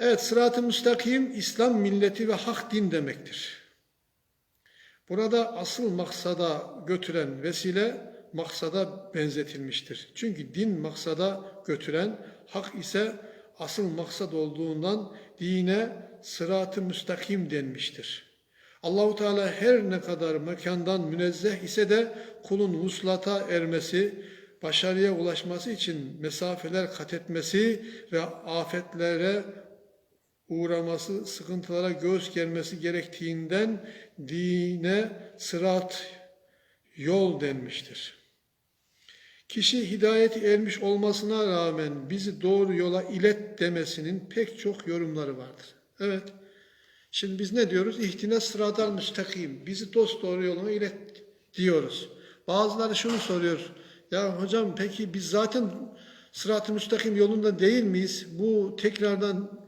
Evet, sırat-ı müstakim İslam milleti ve hak din demektir. Burada asıl maksada götüren vesile maksada benzetilmiştir. Çünkü din maksada götüren, hak ise asıl maksad olduğundan dine sırat-ı müstakim denmiştir. Allahu Teala her ne kadar mekandan münezzeh ise de kulun vuslata ermesi, başarıya ulaşması için mesafeler kat etmesi ve afetlere uğraması, sıkıntılara göğüs germesi gerektiğinden dine sırat yol denmiştir. Kişi hidayeti ermiş olmasına rağmen bizi doğru yola ilet demesinin pek çok yorumları vardır. Evet. Şimdi biz ne diyoruz? İhtine sıradan müstakim. Bizi dost doğru yoluna ilet diyoruz. Bazıları şunu soruyor. Ya hocam peki biz zaten sırat-ı müstakim yolunda değil miyiz? Bu tekrardan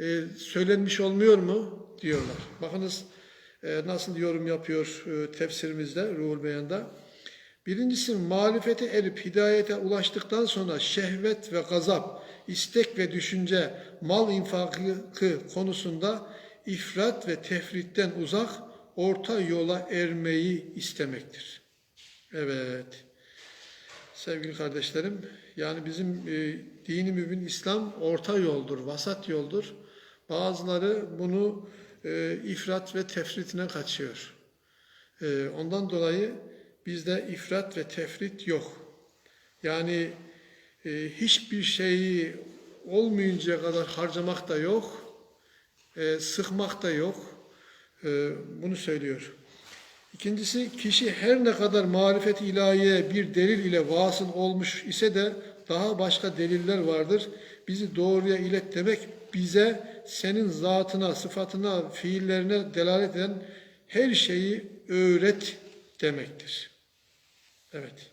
e, söylenmiş olmuyor mu? diyorlar. Bakınız e, nasıl yorum yapıyor e, tefsirimizde, Ruhul Beyan'da. Birincisi marifete erip hidayete ulaştıktan sonra şehvet ve gazap, istek ve düşünce, mal infakı konusunda ifrat ve tefritten uzak, orta yola ermeyi istemektir. Evet. Sevgili kardeşlerim, yani bizim e, dini mübin İslam orta yoldur, vasat yoldur. Bazıları bunu e, ifrat ve tefritine kaçıyor. E, ondan dolayı bizde ifrat ve tefrit yok. Yani e, hiçbir şeyi olmayıncaya kadar harcamak da yok, e, sıkmak da yok. E, bunu söylüyor. İkincisi kişi her ne kadar marifet ilahiye bir delil ile vasıl olmuş ise de daha başka deliller vardır. Bizi doğruya ilet demek bize senin zatına, sıfatına, fiillerine delalet eden her şeyi öğret demektir. Evet.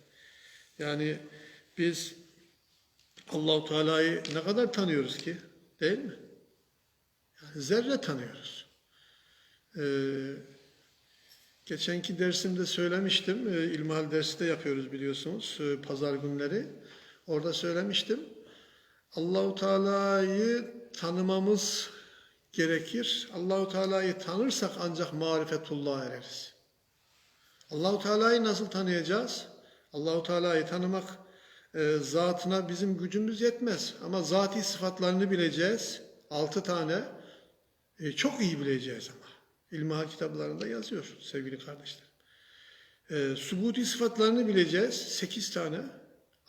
Yani biz Allahu Teala'yı ne kadar tanıyoruz ki? Değil mi? Yani zerre tanıyoruz. Ee, geçenki dersimde söylemiştim. Ee, dersi de yapıyoruz biliyorsunuz. e, pazar günleri. Orada söylemiştim. Allahu Teala'yı tanımamız gerekir. Allahu Teala'yı tanırsak ancak marifetullah ereriz. Allahu Teala'yı nasıl tanıyacağız? Allahu Teala'yı tanımak e, zatına bizim gücümüz yetmez ama zati sıfatlarını bileceğiz. Altı tane e, çok iyi bileceğiz ama. İlmihal kitaplarında yazıyor sevgili kardeşlerim. E, subuti sıfatlarını bileceğiz. Sekiz tane.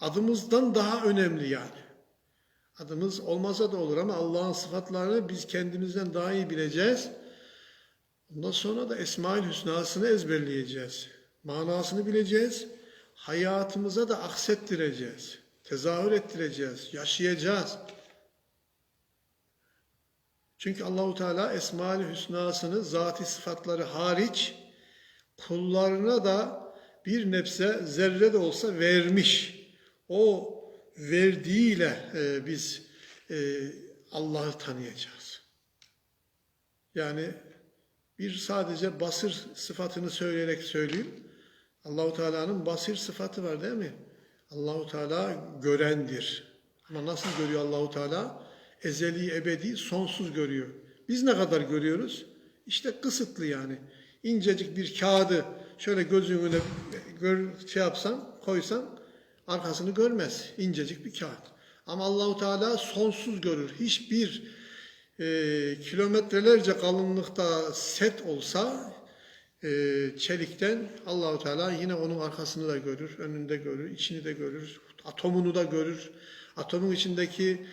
Adımızdan daha önemli yani. Adımız olmasa da olur ama Allah'ın sıfatlarını biz kendimizden daha iyi bileceğiz. Ondan sonra da Esma-ül Hüsna'sını ezberleyeceğiz. Manasını bileceğiz. Hayatımıza da aksettireceğiz. Tezahür ettireceğiz. Yaşayacağız. Çünkü Allahu Teala Esma-ül Hüsna'sını zati sıfatları hariç kullarına da bir nebze zerre de olsa vermiş. O verdiğiyle e, biz e, Allah'ı tanıyacağız. Yani bir sadece basır sıfatını söyleyerek söyleyeyim. Allahu Teala'nın basir sıfatı var değil mi? Allahu Teala görendir. Ama nasıl görüyor Allahu Teala? Ezeli, ebedi, sonsuz görüyor. Biz ne kadar görüyoruz? İşte kısıtlı yani. İncecik bir kağıdı şöyle gözün önüne gör, şey yapsan, koysan arkasını görmez. İncecik bir kağıt. Ama Allahu Teala sonsuz görür. Hiçbir e, kilometrelerce kalınlıkta set olsa e, çelikten Allahu Teala yine onun arkasını da görür, önünde görür, içini de görür, atomunu da görür. Atomun içindeki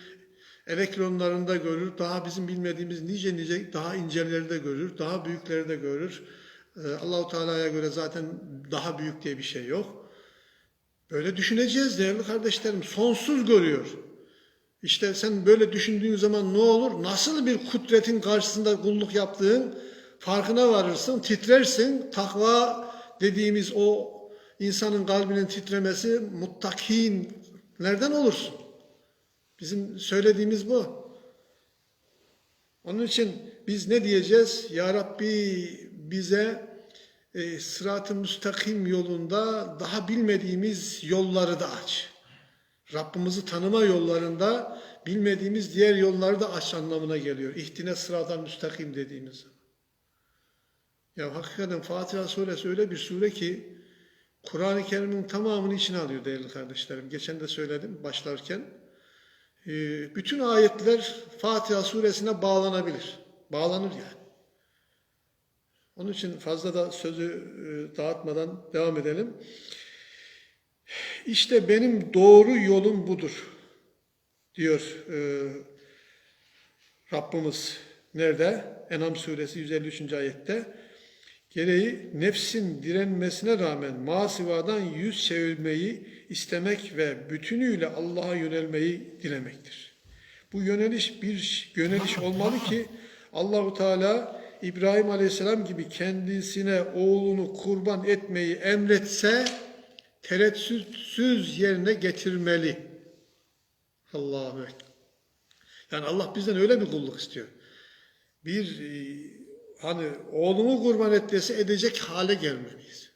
elektronlarını da görür. Daha bizim bilmediğimiz nice nice daha inceleri de görür, daha büyükleri de görür. E, Allahu Teala'ya göre zaten daha büyük diye bir şey yok. Böyle düşüneceğiz değerli kardeşlerim. Sonsuz görüyor. İşte sen böyle düşündüğün zaman ne olur? Nasıl bir kudretin karşısında kulluk yaptığın farkına varırsın, titrersin. Takva dediğimiz o insanın kalbinin titremesi muttakin nereden olursun? Bizim söylediğimiz bu. Onun için biz ne diyeceğiz? Ya Rabbi bize e, sırat-ı müstakim yolunda daha bilmediğimiz yolları da aç. Rabbimizi tanıma yollarında bilmediğimiz diğer yolları da aç anlamına geliyor. İhtine sıradan müstakim dediğimiz zaman. Ya hakikaten Fatiha suresi öyle bir sure ki Kur'an-ı Kerim'in tamamını içine alıyor değerli kardeşlerim. Geçen de söyledim başlarken. Ee, bütün ayetler Fatiha suresine bağlanabilir. Bağlanır yani. Onun için fazla da sözü e, dağıtmadan devam edelim. İşte benim doğru yolum budur diyor e, Rabbimiz. Nerede? Enam suresi 153. ayette. Gereği nefsin direnmesine rağmen masivadan yüz çevirmeyi istemek ve bütünüyle Allah'a yönelmeyi dilemektir. Bu yöneliş bir yöneliş olmalı ki Allahu Teala İbrahim Aleyhisselam gibi kendisine oğlunu kurban etmeyi emretse tereddütsüz yerine getirmeli. Allahu Ekber. Yani Allah bizden öyle bir kulluk istiyor. Bir e, hani oğlumu kurban et dese edecek hale gelmeliyiz.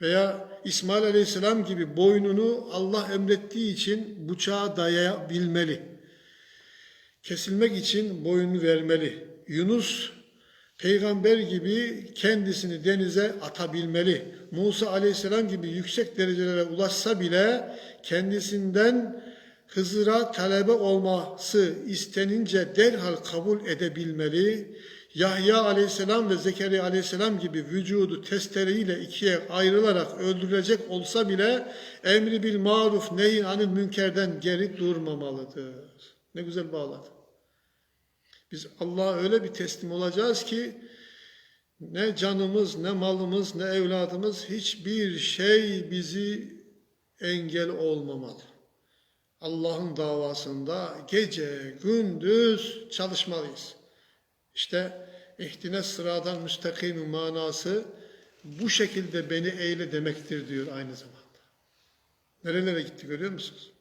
Veya İsmail Aleyhisselam gibi boynunu Allah emrettiği için bıçağa dayayabilmeli. Kesilmek için boynunu vermeli. Yunus peygamber gibi kendisini denize atabilmeli. Musa Aleyhisselam gibi yüksek derecelere ulaşsa bile kendisinden Hızır'a talebe olması istenince derhal kabul edebilmeli. Yahya aleyhisselam ve Zekeriya aleyhisselam gibi vücudu testereyle ikiye ayrılarak öldürülecek olsa bile emri bil maruf neyin anil münkerden geri durmamalıdır. Ne güzel bağladı. Biz Allah'a öyle bir teslim olacağız ki ne canımız, ne malımız, ne evladımız hiçbir şey bizi engel olmamalı. Allah'ın davasında gece, gündüz çalışmalıyız. İşte ihtine sıradan müstakim manası bu şekilde beni eyle demektir diyor aynı zamanda. Nerelere gitti görüyor musunuz?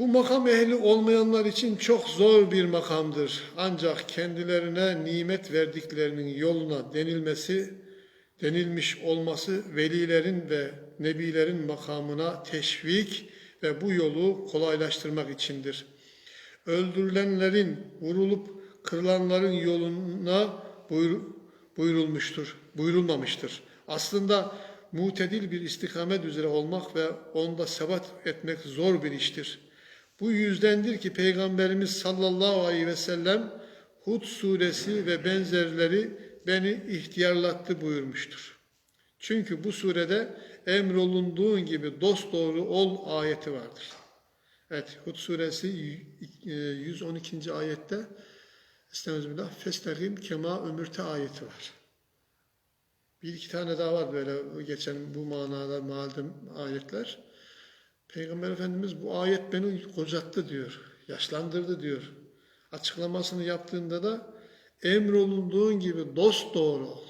Bu makam ehli olmayanlar için çok zor bir makamdır. Ancak kendilerine nimet verdiklerinin yoluna denilmesi, denilmiş olması velilerin ve nebilerin makamına teşvik ve bu yolu kolaylaştırmak içindir. Öldürülenlerin, vurulup kırılanların yoluna buyur, buyurulmuştur, buyurulmamıştır. Aslında mutedil bir istikamet üzere olmak ve onda sebat etmek zor bir iştir. Bu yüzdendir ki Peygamberimiz sallallahu aleyhi ve sellem Hud suresi ve benzerleri beni ihtiyarlattı buyurmuştur. Çünkü bu surede emrolunduğun gibi dost doğru ol ayeti vardır. Evet Hud suresi 112. ayette Estağfirullah festahim kema ömürte ayeti var. Bir iki tane daha var böyle geçen bu manada malum ayetler. Peygamber Efendimiz bu ayet beni kocattı diyor. Yaşlandırdı diyor. Açıklamasını yaptığında da emrolunduğun gibi dost doğru ol.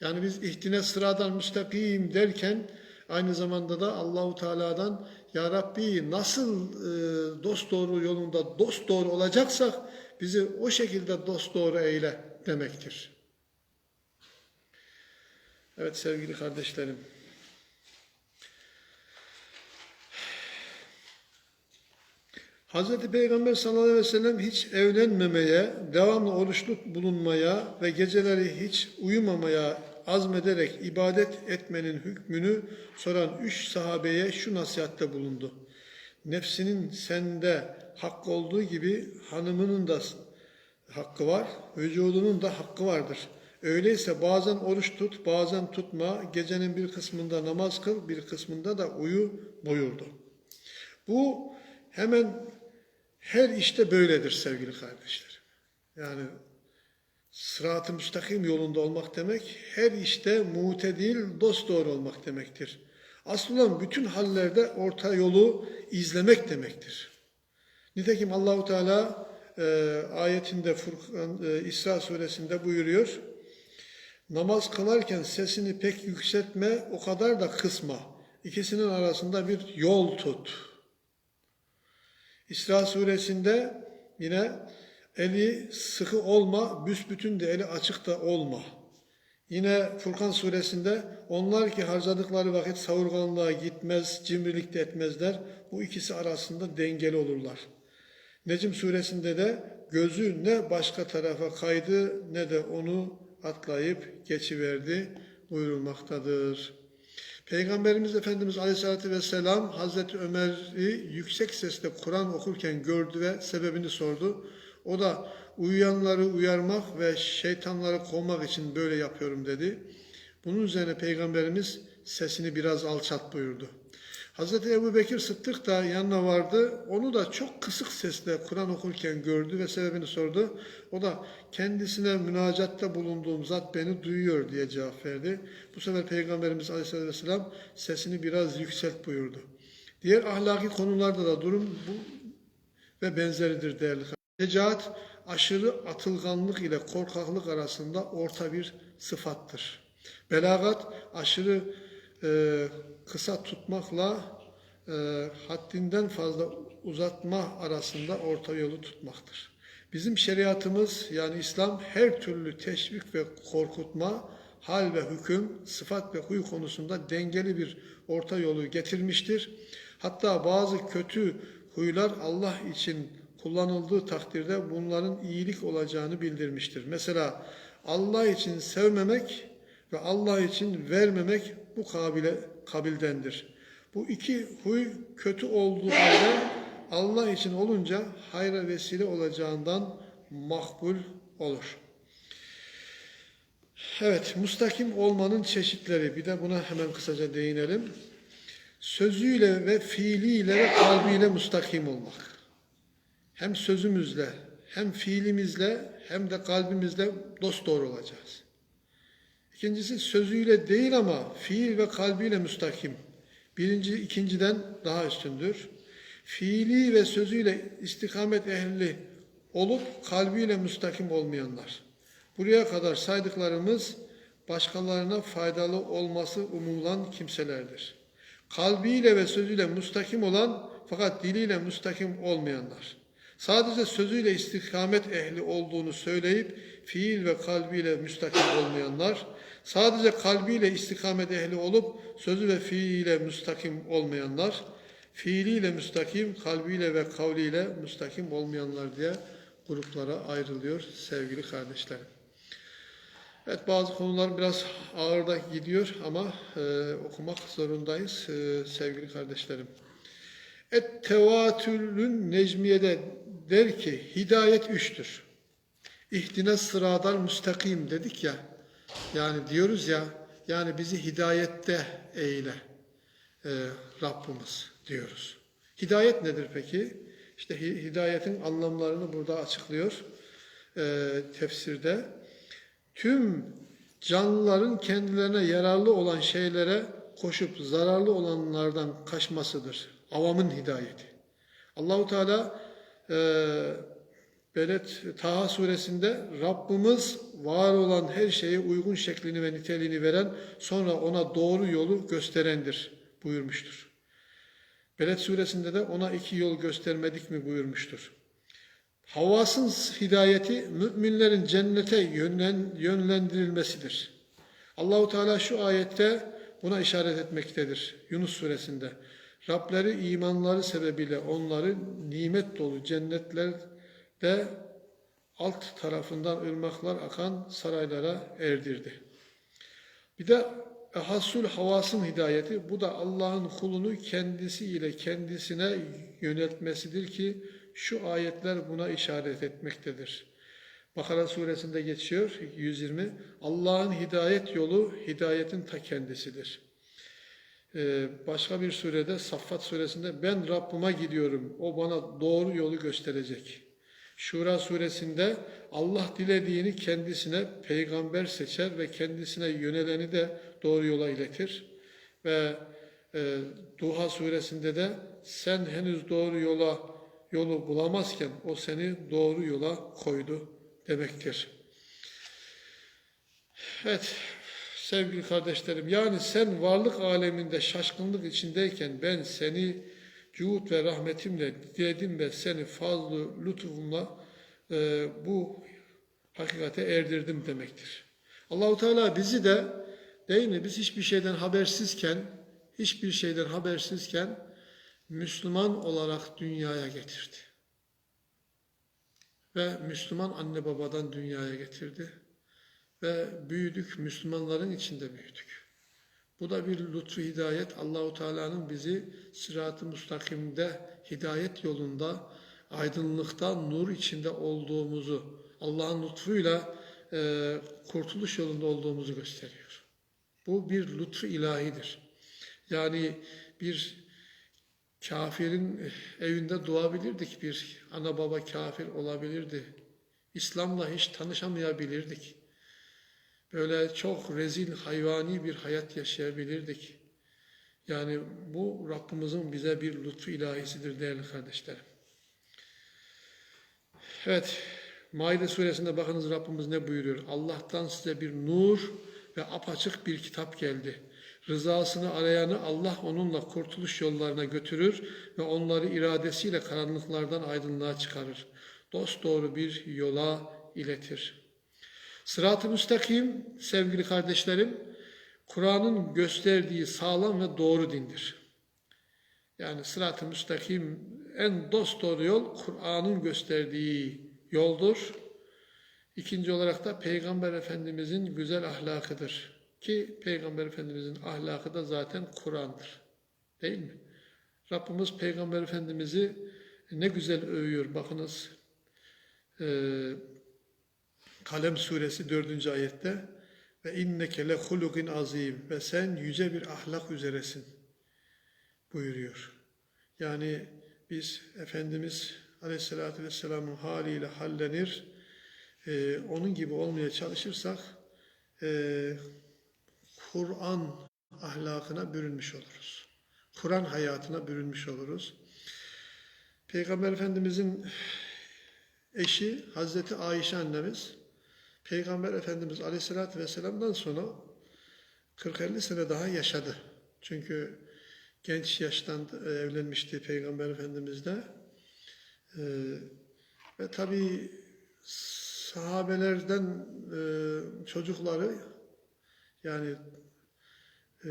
Yani biz ihtine sıradan müstakim derken aynı zamanda da Allahu Teala'dan ya Rabbi nasıl e, dost doğru yolunda dost doğru olacaksak bizi o şekilde dost doğru eyle demektir. Evet sevgili kardeşlerim. Hz. Peygamber sallallahu aleyhi ve sellem hiç evlenmemeye, devamlı oruçlu bulunmaya ve geceleri hiç uyumamaya azmederek ibadet etmenin hükmünü soran üç sahabeye şu nasihatte bulundu. Nefsinin sende hakkı olduğu gibi hanımının da hakkı var, vücudunun da hakkı vardır. Öyleyse bazen oruç tut, bazen tutma, gecenin bir kısmında namaz kıl, bir kısmında da uyu buyurdu. Bu hemen her işte böyledir sevgili kardeşlerim. Yani sırat-ı müstakim yolunda olmak demek, her işte mutedil, dosdoğru olmak demektir. Aslında bütün hallerde orta yolu izlemek demektir. Nitekim Allahu Teala e, ayetinde Furkan e, İsra suresinde buyuruyor. Namaz kılarken sesini pek yükseltme, o kadar da kısma. İkisinin arasında bir yol tut. İsra suresinde yine eli sıkı olma, büsbütün de eli açık da olma. Yine Furkan suresinde onlar ki harcadıkları vakit savurganlığa gitmez, cimrilik de etmezler. Bu ikisi arasında dengeli olurlar. Necm suresinde de gözü ne başka tarafa kaydı ne de onu atlayıp geçiverdi buyurulmaktadır. Peygamberimiz Efendimiz Aleyhisselatü Vesselam Hazreti Ömer'i yüksek sesle Kur'an okurken gördü ve sebebini sordu. O da uyuyanları uyarmak ve şeytanları kovmak için böyle yapıyorum dedi. Bunun üzerine Peygamberimiz sesini biraz alçalt buyurdu. Hazreti Ebu Bekir Sıddık da yanına vardı. Onu da çok kısık sesle Kur'an okurken gördü ve sebebini sordu. O da kendisine münacatta bulunduğum zat beni duyuyor diye cevap verdi. Bu sefer Peygamberimiz Aleyhisselatü Vesselam sesini biraz yükselt buyurdu. Diğer ahlaki konularda da durum bu ve benzeridir değerli. Şecaat aşırı atılganlık ile korkaklık arasında orta bir sıfattır. Belagat aşırı e, kısa tutmakla e, haddinden fazla uzatma arasında orta yolu tutmaktır. Bizim şeriatımız yani İslam her türlü teşvik ve korkutma, hal ve hüküm, sıfat ve huy konusunda dengeli bir orta yolu getirmiştir. Hatta bazı kötü huylar Allah için kullanıldığı takdirde bunların iyilik olacağını bildirmiştir. Mesela Allah için sevmemek ve Allah için vermemek bu kabile kabildendir. Bu iki huy kötü olduğu halde Allah için olunca hayra vesile olacağından makbul olur. Evet, mustakim olmanın çeşitleri. Bir de buna hemen kısaca değinelim. Sözüyle ve fiiliyle ve kalbiyle mustakim olmak. Hem sözümüzle, hem fiilimizle, hem de kalbimizle dost olacağız. İkincisi sözüyle değil ama fiil ve kalbiyle müstakim. Birinci ikinciden daha üstündür. Fiili ve sözüyle istikamet ehli olup kalbiyle müstakim olmayanlar. Buraya kadar saydıklarımız başkalarına faydalı olması umulan kimselerdir. Kalbiyle ve sözüyle müstakim olan fakat diliyle müstakim olmayanlar. Sadece sözüyle istikamet ehli olduğunu söyleyip fiil ve kalbiyle müstakim olmayanlar, sadece kalbiyle istikamet ehli olup sözü ve fiiliyle müstakim olmayanlar, fiiliyle müstakim, kalbiyle ve kavliyle müstakim olmayanlar diye gruplara ayrılıyor sevgili kardeşlerim. Evet bazı konular biraz ağırda gidiyor ama e, okumak zorundayız e, sevgili kardeşlerim. Et tevatülün necmiyede der ki hidayet üçtür. İhdine sıradal müstakim dedik ya. Yani diyoruz ya yani bizi hidayette eyle e, Rabbimiz diyoruz. Hidayet nedir peki? İşte hidayetin anlamlarını burada açıklıyor e, tefsirde. Tüm canlıların kendilerine yararlı olan şeylere koşup zararlı olanlardan kaçmasıdır. Avamın hidayeti. Allahu Teala e, Belet Taha suresinde Rabbimiz var olan her şeye uygun şeklini ve niteliğini veren sonra ona doğru yolu gösterendir buyurmuştur. Beled suresinde de ona iki yol göstermedik mi buyurmuştur. Havasın hidayeti müminlerin cennete yönlen, yönlendirilmesidir. Allahu Teala şu ayette buna işaret etmektedir. Yunus suresinde. Rableri imanları sebebiyle onları nimet dolu cennetlerde alt tarafından ırmaklar akan saraylara erdirdi. Bir de Ehassul havasın hidayeti bu da Allah'ın kulunu kendisiyle kendisine yöneltmesidir ki şu ayetler buna işaret etmektedir. Bakara suresinde geçiyor 120. Allah'ın hidayet yolu hidayetin ta kendisidir. Ee, başka bir surede Saffat suresinde ben Rabbime gidiyorum o bana doğru yolu gösterecek. Şura suresinde Allah dilediğini kendisine peygamber seçer ve kendisine yöneleni de doğru yola iletir. Ve e, Duha suresinde de sen henüz doğru yola yolu bulamazken o seni doğru yola koydu demektir. Evet sevgili kardeşlerim yani sen varlık aleminde şaşkınlık içindeyken ben seni cuhud ve rahmetimle diledim ve seni fazlı lütfumla e, bu hakikate erdirdim demektir. Allahu Teala bizi de değil mi? Biz hiçbir şeyden habersizken, hiçbir şeyden habersizken Müslüman olarak dünyaya getirdi. Ve Müslüman anne babadan dünyaya getirdi. Ve büyüdük, Müslümanların içinde büyüdük. Bu da bir lütfu hidayet. Allahu Teala'nın bizi sırat-ı müstakimde, hidayet yolunda, aydınlıkta, nur içinde olduğumuzu, Allah'ın lütfuyla e, kurtuluş yolunda olduğumuzu gösteriyor. Bu bir lütfu ilahidir. Yani bir kafirin evinde doğabilirdik, bir ana baba kafir olabilirdi. İslam'la hiç tanışamayabilirdik. Böyle çok rezil, hayvani bir hayat yaşayabilirdik. Yani bu Rabbimizin bize bir lütfu ilahisidir değerli kardeşlerim. Evet, Maide suresinde bakınız Rabbimiz ne buyuruyor? Allah'tan size bir nur ve apaçık bir kitap geldi. Rızasını arayanı Allah onunla kurtuluş yollarına götürür ve onları iradesiyle karanlıklardan aydınlığa çıkarır. Dost doğru bir yola iletir. Sırat-ı müstakim sevgili kardeşlerim, Kur'an'ın gösterdiği sağlam ve doğru dindir. Yani sırat-ı müstakim en dost doğru yol Kur'an'ın gösterdiği yoldur. İkinci olarak da Peygamber Efendimizin güzel ahlakıdır. Ki Peygamber Efendimizin ahlakı da zaten Kur'an'dır. Değil mi? Rabbimiz Peygamber Efendimiz'i ne güzel övüyor. Bakınız e, Kalem suresi 4. ayette ve inneke le hulukin azim ve sen yüce bir ahlak üzeresin buyuruyor. Yani biz Efendimiz Aleyhisselatü Vesselam'ın haliyle hallenir, e, onun gibi olmaya çalışırsak e, Kur'an ahlakına bürünmüş oluruz. Kur'an hayatına bürünmüş oluruz. Peygamber Efendimizin eşi Hazreti Ayşe annemiz Peygamber Efendimiz Aleyhisselatü Vesselam'dan sonra 40-50 sene daha yaşadı. Çünkü genç yaştan e, evlenmişti Peygamber Efendimiz de. Ee, ve tabi sahabelerden e, çocukları yani e,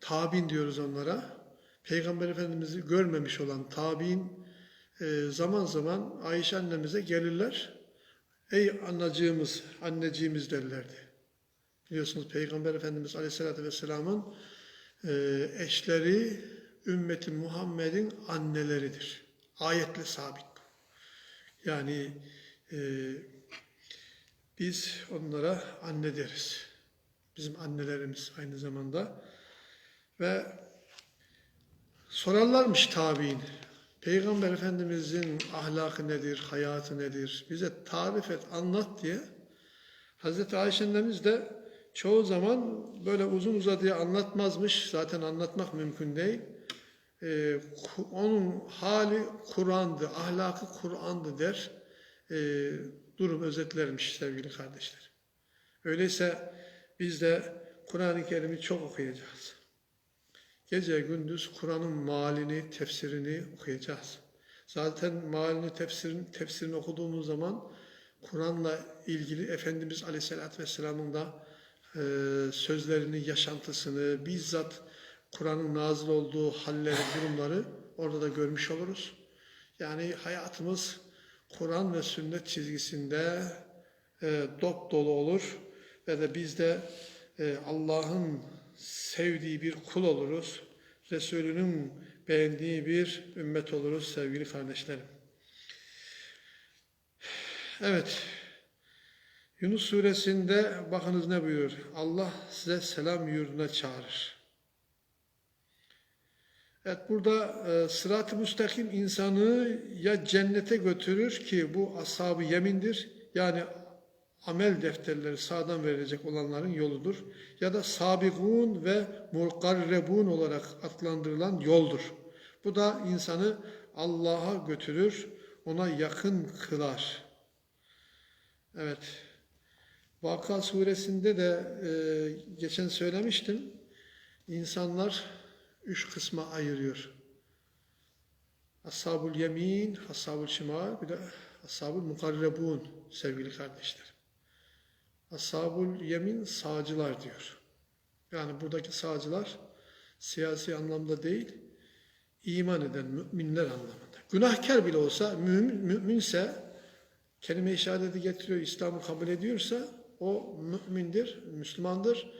tabin diyoruz onlara. Peygamber Efendimiz'i görmemiş olan tabi'in e, zaman zaman Ayşe annemize gelirler. Ey anacığımız, anneciğimiz derlerdi. Biliyorsunuz Peygamber Efendimiz Aleyhisselatü Vesselam'ın e, eşleri ümmeti Muhammed'in anneleridir. Ayetle sabit. Yani e, biz onlara anne deriz. Bizim annelerimiz aynı zamanda. Ve sorarlarmış tabi'in. Peygamber Efendimizin ahlakı nedir, hayatı nedir? Bize tarif et, anlat diye. Hazreti Ayşe annemiz de çoğu zaman böyle uzun uzadıya anlatmazmış. Zaten anlatmak mümkün değil. Ee, onun hali Kur'an'dı, ahlakı Kur'an'dı der. Ee, durum özetlermiş sevgili kardeşler. Öyleyse biz de Kur'an-ı Kerim'i çok okuyacağız. Gece gündüz Kur'an'ın malini, tefsirini okuyacağız. Zaten malini, tefsirini, tefsirini okuduğumuz zaman Kur'an'la ilgili Efendimiz Aleyhisselatü Vesselam'ın da e, sözlerini, yaşantısını, bizzat Kur'an'ın nazil olduğu halleri, durumları orada da görmüş oluruz. Yani hayatımız Kur'an ve sünnet çizgisinde e, dop dolu olur ve de biz de e, Allah'ın sevdiği bir kul oluruz. Resulünün beğendiği bir ümmet oluruz sevgili kardeşlerim. Evet. Yunus suresinde bakınız ne buyuruyor? Allah size selam yurduna çağırır. Evet burada e, sırat-ı müstakim insanı ya cennete götürür ki bu ashab-ı yemindir. Yani amel defterleri sağdan verilecek olanların yoludur. Ya da sabigun ve mukarrebun olarak adlandırılan yoldur. Bu da insanı Allah'a götürür, ona yakın kılar. Evet. Vaka suresinde de e, geçen söylemiştim. İnsanlar üç kısma ayırıyor. Ashab-ül yemin, ashab-ül şimal, bir de ashab-ül mukarrebun sevgili kardeşler. Ashabul yemin sağcılar diyor. Yani buradaki sağcılar siyasi anlamda değil, iman eden müminler anlamında. Günahkar bile olsa, mümin, müminse, kelime-i şehadeti getiriyor, İslam'ı kabul ediyorsa o mümindir, Müslümandır.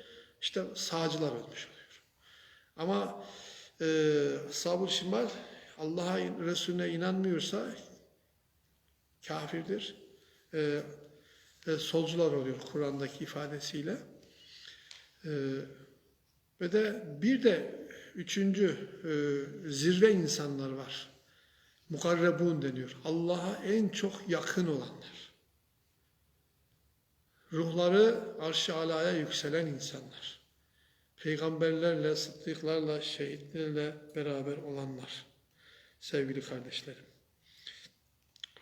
İşte sağcılar olmuş oluyor. Ama e, Ashab-ı Şimal Allah'a, Resulüne inanmıyorsa kafirdir. E, e, solcular oluyor Kur'an'daki ifadesiyle. E, ve de bir de üçüncü e, zirve insanlar var. Mukarrebun deniyor. Allah'a en çok yakın olanlar. Ruhları arş-ı alaya yükselen insanlar. Peygamberlerle, sıddıklarla, şehitlerle beraber olanlar. Sevgili kardeşlerim.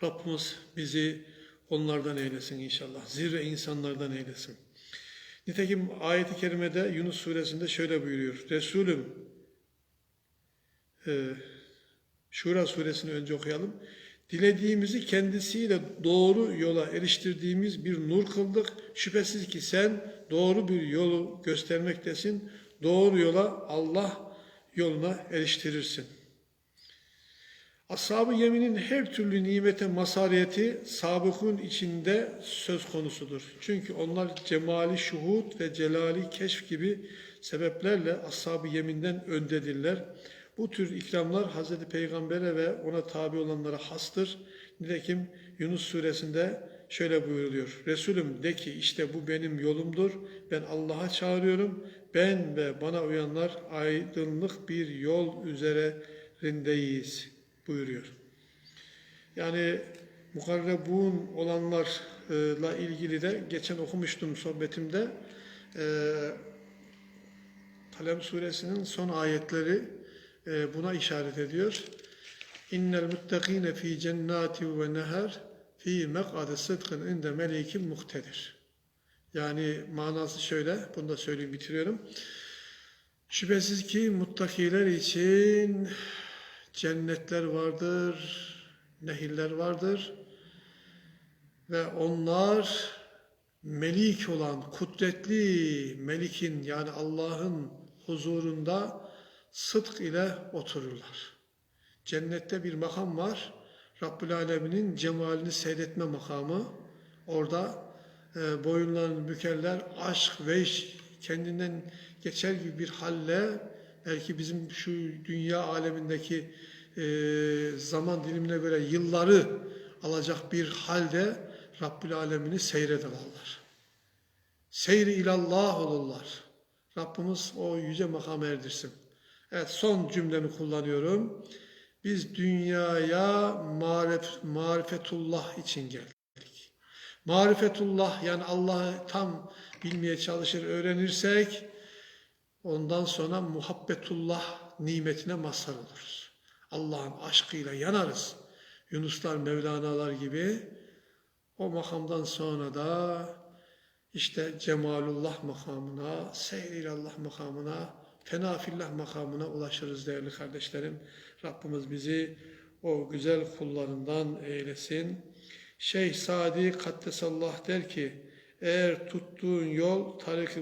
Rabbimiz bizi onlardan eylesin inşallah. Zirve insanlardan eylesin. Nitekim ayet-i kerimede Yunus suresinde şöyle buyuruyor. Resulüm e, Şura suresini önce okuyalım. Dilediğimizi kendisiyle doğru yola eriştirdiğimiz bir nur kıldık. Şüphesiz ki sen doğru bir yolu göstermektesin. Doğru yola Allah yoluna eriştirirsin. Ashab-ı yeminin her türlü nimete masariyeti sabıkun içinde söz konusudur. Çünkü onlar cemali şuhud ve celali keşf gibi sebeplerle ashab-ı yeminden öndedirler. Bu tür ikramlar Hazreti Peygamber'e ve ona tabi olanlara hastır. Nitekim Yunus suresinde şöyle buyuruluyor. Resulüm de ki işte bu benim yolumdur. Ben Allah'a çağırıyorum. Ben ve bana uyanlar aydınlık bir yol üzerindeyiz buyuruyor. Yani mukarrebun olanlarla ilgili de geçen okumuştum sohbetimde. Ee, Kalem suresinin son ayetleri e, buna işaret ediyor. İnnel muttakine fi cennati ve neher fi mek'ade sıdkın inde melikin muhtedir. Yani manası şöyle, bunu da söyleyeyim bitiriyorum. Şüphesiz ki muttakiler için cennetler vardır, nehirler vardır ve onlar melik olan, kudretli melikin yani Allah'ın huzurunda sıdk ile otururlar. Cennette bir makam var. Rabbül Alemin'in cemalini seyretme makamı. Orada e, boyunlarını bükerler. Aşk ve kendinden geçer gibi bir halle belki bizim şu dünya alemindeki e, zaman dilimine göre yılları alacak bir halde Rabbül Alemin'i seyrederler. Seyri ilallah olurlar. Rabbimiz o yüce makam erdirsin. Evet son cümlemi kullanıyorum. Biz dünyaya marif, marifetullah için geldik. Marifetullah yani Allah'ı tam bilmeye çalışır, öğrenirsek ondan sonra muhabbetullah nimetine mazhar oluruz. Allah'ın aşkıyla yanarız. Yunuslar, Mevlana'lar gibi o makamdan sonra da işte cemalullah makamına, seyrillallah makamına, fenafillah makamına ulaşırız değerli kardeşlerim. Rabbimiz bizi o güzel kullarından eylesin. Şeyh Sadi Kaddesallah der ki, eğer tuttuğun yol tarik-i